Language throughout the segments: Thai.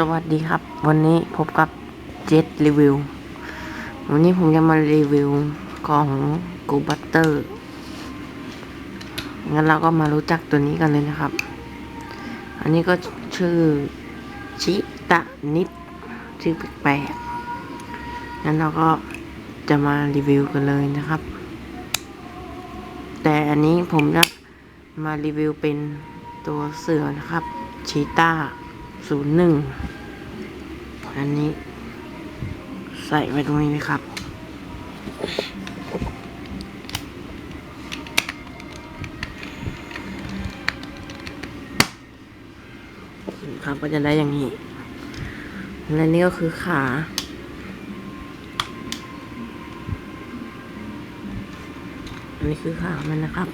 สวัสดีครับ วันนี้พบกับเจ็ตรีวิว วันนี้ผมจะมารีวิวของกูบัตเตอร์งั้นเราก็มารู้จักตัวนี้กันเลยนะครับ อันนี้ก็ชื่อชิตะนิดชื่อแปลกๆงั้นเราก็จะมารีวิวกันเลยนะครับ แต่อันนี้ผมจะมารีวิวเป็นตัวเสือนะครับชีตา ศูนย์หนึ่งอันนี้ใส่ไว้ตรงนี้นะครับ ครับก็จะได้อย่างนี้ และนี่ก็คือขาอันนี้คือขามันนะครับ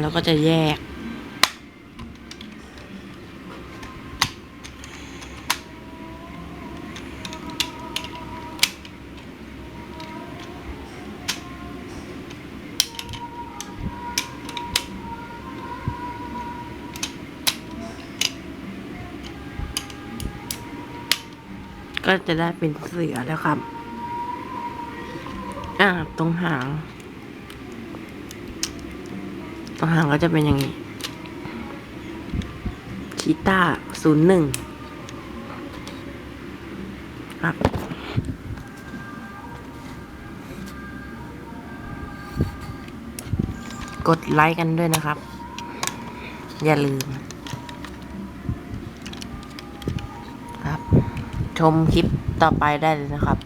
แล้วก็จะแยก ก็จะได้เป็นเสือแล้วครับ อ่า ตรงหาง ตรงหางก็จะเป็นอย่างนี้ ชีต้าศูนย์หนึ่งครับกดไลค์กันด้วยนะครับ อย่าลืม ชมคลิปต่อไปได้เลยนะครับ